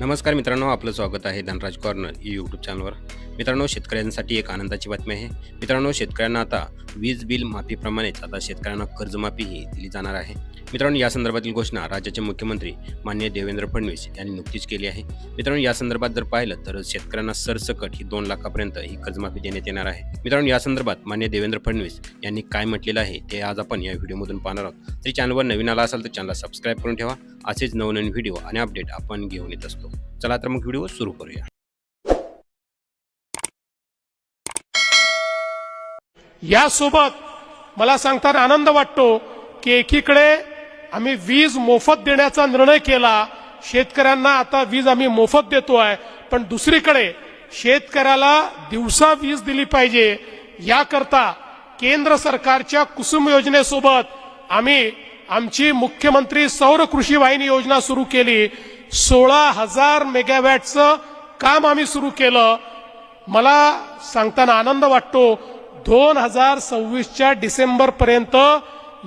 नमस्कार मित्रांनो आपलं स्वागत आहे धनराज कॉर्नर यूट्यूब चॅनलवर मित्रांनो शेतकऱ्यांसाठी एक आनंदाची बातमी आहे. मित्रांनो शेतकऱ्यांना आता वीज बिल माफीप्रमाणेच आता शेतकऱ्यांना कर्जमाफीही दिली जाणार आहे. मित्रांनो या संदर्भातील घोषणा राज्याचे मुख्यमंत्री माननीय देवेंद्र फडणवीस यांनी नुकतीच केली आहे. मित्रांनो या संदर्भात जर पाहिलं तर शेतकऱ्यांना सरसकट ही दोन लाखापर्यंत ही कर्जमाफी देण्यात येणार आहे. मित्रांनो या संदर्भात माननीय देवेंद्र फडणवीस यांनी काय म्हटलेलं आहे ते आज आपण या व्हिडिओमधून पाहणार आहोत. तरी चॅनलवर नवीन आला असाल तर चॅनलला सबस्क्राईब करून ठेवा. असेच नवनवीन व्हिडिओ आणि अपडेट आपण घेऊन येत असतो. चला तर मग व्हिडिओ सुरू करूया. यासोबत मला सांगताना आनंद वाटतो की एकीकडे आम्ही वीज मोफत देण्याचा निर्णय केला. शेतकऱ्यांना आता वीज आम्ही मोफत देतो आहे. पण दुसरीकडे शेतकऱ्याला दिवसा वीज दिली पाहिजे. याकरता केंद्र सरकारच्या कुसुम योजनेसोबत आम्ही आमची मुख्यमंत्री सौर कृषी वाहिनी योजना सुरू केली. सोळा हजार मेगावॅटचं काम आम्ही सुरू केलं. मला सांगताना आनंद वाटतो दोन हजार सव्वीसच्या डिसेंबर पर्यंत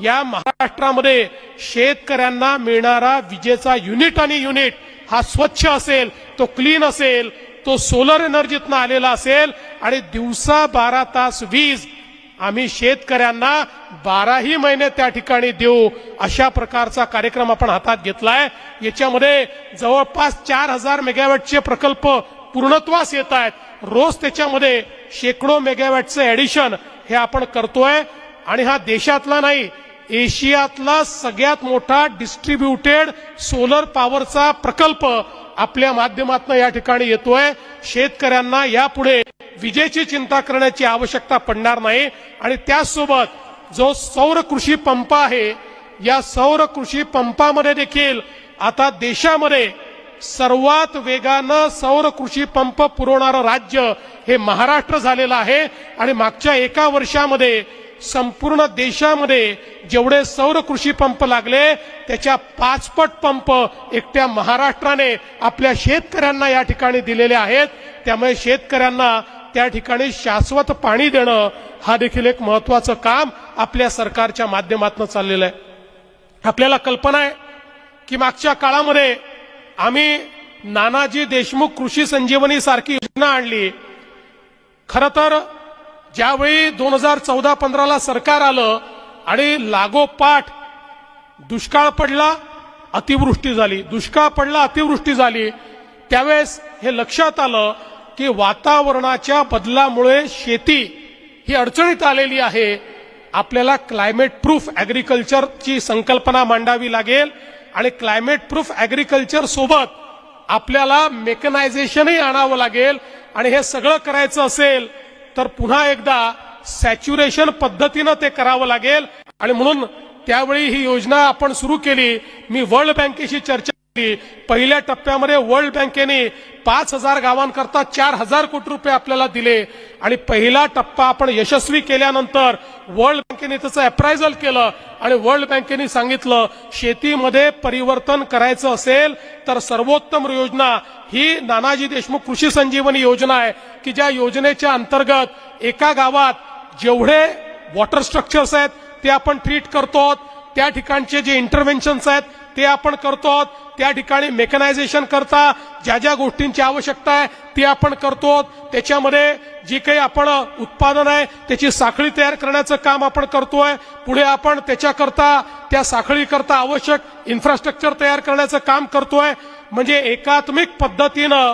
या महाराष्ट्रामध्ये शेतकऱ्यांना मिळणारा विजेचा युनिट आणि युनिट हा स्वच्छ असेल तो क्लीन असेल तो सोलर एनर्जीतनं आलेला असेल आणि दिवसा बारा तास वीज आम्ही शेतकऱ्यांना बाराही महिने त्या ठिकाणी देऊ अशा प्रकारचा कार्यक्रम आपण हातात घेतलाय. याच्यामध्ये जवळपास चार हजार मेगावॅटचे प्रकल्प पूर्णत्वास येत आहेत. रोज त्याच्यामध्ये शेकडो मेगावॅटचं ऍडिशन हे आपण करतोय. आणि हा देशातला नाही एशियातला सगळ्यात मोठा डिस्ट्रीब्युटेड सोलर पॉवरचा प्रकल्प आपल्या माध्यमातून या ठिकाणी येतोय. शेतकऱ्यांना यापुढे विजेची चिंता करण्याची आवश्यकता पडणार नाही. आणि त्याचसोबत जो सौर कृषी पंप आहे या सौर कृषी पंपामध्ये देखील आता देशामध्ये सर्वात वेगानं सौर कृषी पंप पुरवणारं राज्य हे महाराष्ट्र झालेलं आहे. आणि मागच्या एका वर्षामध्ये संपूर्ण देशामध्ये जेवढे सौर कृषी पंप लागले त्याच्या पाचपट पंप एकट्या महाराष्ट्राने आपल्या शेतकऱ्यांना या ठिकाणी दिलेले आहेत. त्यामुळे शेतकऱ्यांना त्या ठिकाणी शाश्वत पाणी देणं हा देखील एक महत्वाचं काम आपल्या सरकारच्या माध्यमातून चाललेलं आहे. आपल्याला कल्पना आहे की मागच्या काळामध्ये आम्ही नानाजी देशमुख कृषी संजीवनी सारखी योजना आणली. खर तर ज्यावेळी दोन हजार चौदा पंधराला सरकार आलं आणि लागोपाठ दुष्काळ पडला अतिवृष्टी झाली. दुष्काळ पडला अतिवृष्टी झाली. त्यावेळेस हे लक्षात आलं की वातावरणाच्या बदलामुळे शेती ही अडचणीत आलेली आहे. आपल्याला क्लायमेट प्रूफ ॲग्रिकल्चरची संकल्पना मांडावी लागेल. आणि क्लायमेट प्रूफ ऍग्रीकल्चर सोबत आपल्याला मेकनायझेशनही आणावं लागेल. आणि हे सगळं करायचं असेल तर पुन्हा एकदा सॅच्युरेशन पद्धतीनं ते करावं लागेल. आणि म्हणून त्यावेळी ही योजना आपण सुरू केली. मी वर्ल्ड बँकेशी चर्चा पहिल्या टप्प्यामध्ये वर्ल्ड बँकेने पाच हजार गावांकरता चार हजार कोटी रुपये आपल्याला दिले. आणि पहिला टप्पा आपण यशस्वी केल्यानंतर वर्ल्ड बँकेने त्याचं अप्रायझल केलं आणि वर्ल्ड बँकेने सांगितलं शेतीमध्ये परिवर्तन करायचं असेल तर सर्वोत्तम योजना ही नानाजी देशमुख कृषी संजीवनी योजना आहे की ज्या योजनेच्या अंतर्गत एका गावात जेवढे वॉटर स्ट्रक्चर्स आहेत ते आपण ट्रीट करतो. त्या ठिकाणचे जे इंटरव्हेन्शन्स आहेत ते आपण करतो त्या ठिकाणी मेकनायझेशन करता ज्या ज्या गोष्टींची आवश्यकता आहे ती आपण करतो त्याच्यामध्ये जी काही आपण उत्पादन आहे त्याची साखळी तयार करण्याचं काम आपण करतोय. पुढे आपण त्याच्याकरता त्या साखळीकरता आवश्यक इन्फ्रास्ट्रक्चर तयार करण्याचं काम करतोय. म्हणजे एकात्मिक पद्धतीनं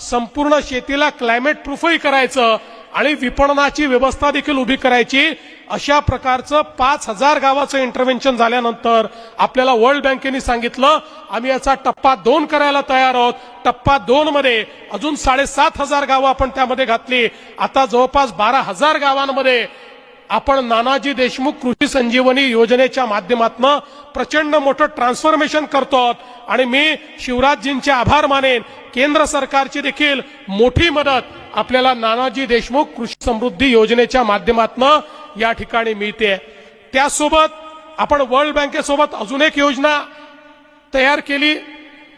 संपूर्ण शेतीला क्लायमेट प्रूफही करायचं आणि विपणनाची व्यवस्था देखील उभी करायची. अशा प्रकारचं पाच हजार गावाचं इंटरव्हेन्शन झाल्यानंतर आपल्याला वर्ल्ड बँकेने सांगितलं आम्ही याचा टप्पा दोन करायला तयार आहोत. टप्पा दोन मध्ये अजून साडेसात हजार गावं आपण त्यामध्ये घातली. आता जवळपास बारा हजार गावांमध्ये आपण नानाजी देशमुख कृषी संजीवनी योजनेच्या माध्यमातून प्रचंड मोठं ट्रान्सफॉर्मेशन करतो आहोत आणि मी शिवराजजींचे आभार मानेन. केंद्र सरकारची देखील मोठी मदत आपल्याला नानाजी देशमुख कृषी समृद्धी योजनेच्या माध्यमातून या ठिकाणी मिळते. त्यासोबत आपण वर्ल्ड बँकेसोबत अजून एक योजना तयार केली.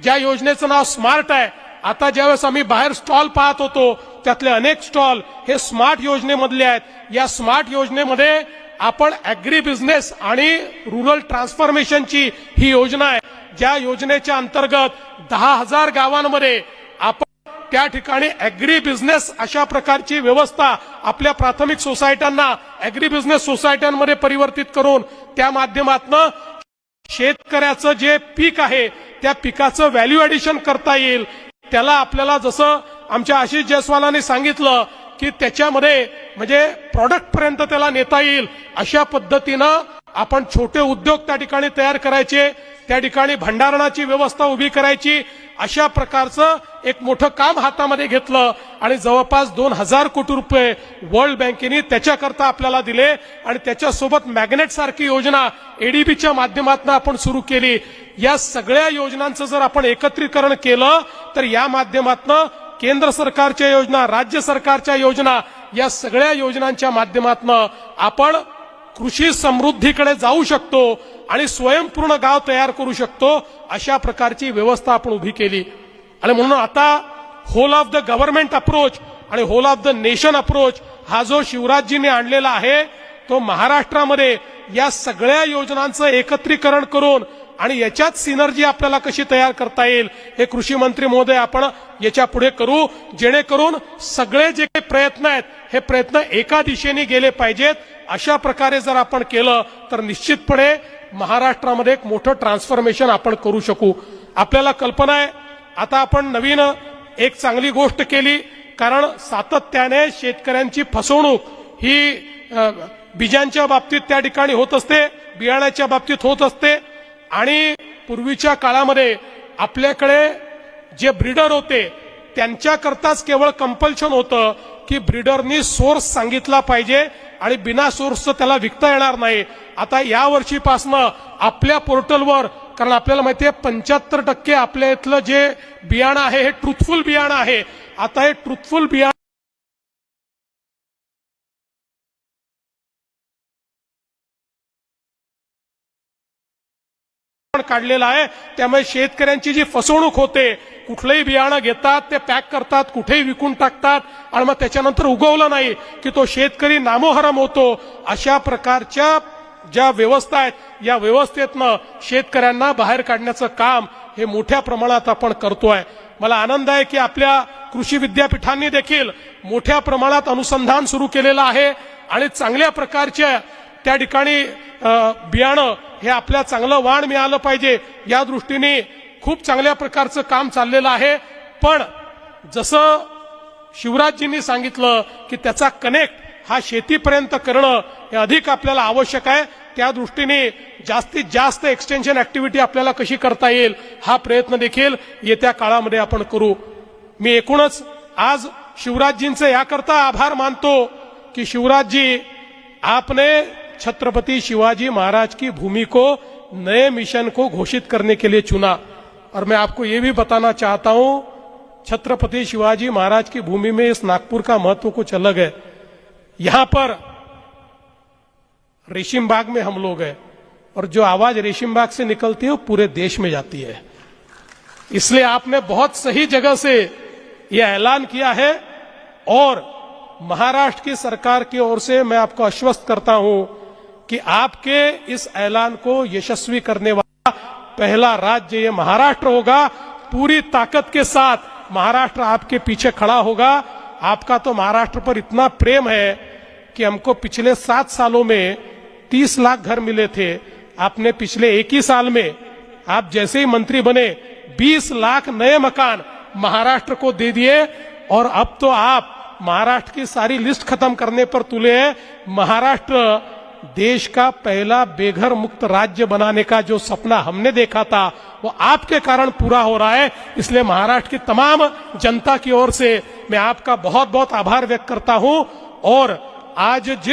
ज्या योजनेचं नाव स्मार्ट आहे. आता ज्यावेळेस आम्ही बाहेर स्टॉल पाहत होतो त्यातले अनेक स्टॉल हे स्मार्ट योजनेमधले आहेत. या स्मार्ट योजनेमध्ये आपण अॅग्री बिझनेस आणि रुरल ट्रान्सफॉर्मेशनची ही योजना आहे. ज्या योजनेच्या अंतर्गत दहा हजार गावांमध्ये आपण त्या ठिकाणी ॲग्री बिझनेस अशा प्रकारची व्यवस्था आपल्या प्राथमिक सोसायट्यांना ॲग्री बिझनेस सोसायट्यांमध्ये परिवर्तित करून त्या माध्यमातनं शेतकऱ्याचं जे पीक आहे त्या पिकाचं व्हॅल्यू ऍडिशन करता येईल. त्याला आपल्याला जसं आमच्या आशिष जयस्वालांनी सांगितलं की त्याच्यामध्ये म्हणजे प्रॉडक्ट पर्यंत त्याला नेता येईल अशा पद्धतीनं आपण छोटे उद्योग त्या ठिकाणी तयार करायचे त्या ठिकाणी भंडारणाची व्यवस्था उभी करायची अशा प्रकारचं एक मोठं काम हातामध्ये घेतलं आणि जवळपास दोन हजार कोटी रुपये वर्ल्ड बँकेने त्याच्याकरता आपल्याला दिले आणि त्याच्यासोबत मॅग्नेट सारखी योजना एडीबीच्या माध्यमातून आपण सुरू केली. या सगळ्या योजनांचं जर आपण एकत्रीकरण केलं तर या माध्यमातून केंद्र सरकारच्या योजना राज्य सरकारच्या योजना या सगळ्या योजनांच्या माध्यमातून आपण कृषी समृद्धीकडे जाऊ शकतो आणि स्वयंपूर्ण गाव तयार करू शकतो अशा प्रकारची व्यवस्था आपण उभी केली. आणि म्हणून आता whole of the government approach आणि whole of the nation approach हा जो शिवराजजीने आणलेला आहे तो महाराष्ट्रामध्ये या सगळ्या योजनांचं एकत्रीकरण करून आणि याच्यात सिनर्जी आपल्याला कशी तयार करता येईल हे कृषी मंत्री महोदय आपण याच्यापुढे करू. जेणेकरून सगळे जे काही प्रयत्न आहेत हे प्रयत्न एका दिशेने गेले पाहिजेत. अशा प्रकारे जर आपण केलं तर निश्चितपणे महाराष्ट्रामध्ये एक मोठं ट्रान्सफॉर्मेशन आपण करू शकू. आपल्याला कल्पना आहे आता आपण नवीन एक चांगली गोष्ट केली कारण सातत्याने शेतकऱ्यांची फसवणूक ही बीजांच्या बाबतीत त्या ठिकाणी होत असते बियाण्याच्या बाबतीत होत असते. आणि पूर्वीच्या काळामध्ये आपल्याकडे जे ब्रीडर होते त्यांच्याकरताच केवळ कंपल्शन होतं की ब्रीडरनी सोर्स सांगितला पाहिजे आणि बिना सोर्सचं त्याला विकता येणार नाही. आता या वर्षीपासनं आपल्या पोर्टलवर कारण आपल्याला माहिती आहे पंच्याहत्तर टक्के आपल्या इथलं जे बियाणं आहे हे ट्रुथफुल बियाणं आहे. आता हे ट्रुथफुल बियाणं काढलेला आहे. त्यामुळे शेतकऱ्यांची जी फसवणूक होते कुठलंही बियाणं घेतात ते पॅक करतात कुठेही विकून टाकतात आणि मग त्याच्यानंतर उगवलं नाही की तो शेतकरी नामोहरम होतो अशा प्रकारच्या ज्या व्यवस्था आहेत या व्यवस्थेतनं शेतकऱ्यांना बाहेर काढण्याचं काम हे मोठ्या प्रमाणात आपण करतोय. मला आनंद आहे की आपल्या कृषी विद्यापीठांनी देखील मोठ्या प्रमाणात अनुसंधान सुरू केलेलं आहे आणि चांगल्या प्रकारच्या त्या ठिकाणी बियाणं हे आपल्या चांगलं वाण मिळालं पाहिजे या दृष्टीने खूप चांगल्या प्रकारचं काम चाललेलं आहे. पण जसं शिवराजजींनी सांगितलं की त्याचा कनेक्ट हा शेतीपर्यंत करणं हे अधिक आपल्याला आवश्यक आहे. त्या दृष्टीने जास्तीत जास्त एक्सटेन्शन ऍक्टिव्हिटी आपल्याला कशी करता येईल हा प्रयत्न देखील येत्या काळामध्ये आपण करू. मी एकूणच आज शिवराजजींचे याकरता आभार मानतो की शिवराजजी आपने छत्रपति शिवाजी महाराज की भूमि को, नए मिशन को घोषित करने के लिए चुना। और मैं आपको ये भी बताना चाहता हूँ, छत्रपति शिवाजी महाराज की भूमि में इस नागपुर का महत्व कुछ अलग है। यहाँ पर रेशिम बाग में हम लोग हैं, और जो आवाज़ रेशिम बाग से निकलती है, वो पूरे देश में जाती है। इसलिए आपने बहुत सही जगह से यह ऐलान किया है, और महाराष्ट्र की सरकार की ओर से मैं आपको आश्वस्त करता हूँ कि आपके इस ऐलान को यशस्वी करने वाला पहला राज्य ये महाराष्ट्र होगा। पूरी ताकत के साथ महाराष्ट्र आपके पीछे खड़ा होगा। आपका तो महाराष्ट्र पर इतना प्रेम है कि हमको पिछले सात सालों में तीस लाख घर मिले थे। आपने पिछले एक ही साल में आप जैसे ही मंत्री बने, बीस लाख नए मकान महाराष्ट्र को दे दिए और अब तो आप महाराष्ट्र की सारी लिस्ट खत्म करने पर तुले हैं। महाराष्ट्र देश का पहला बेघर मुक्त राज्य बनाने का जो सपना हमने देखा था, वो आपके कारण पूरा हो रहा है। इसलिए महाराष्ट्र की तमाम जनता की ओर से मैं आपका बहुत बहुत आभार व्यक्त करता हूँ। और आज जिन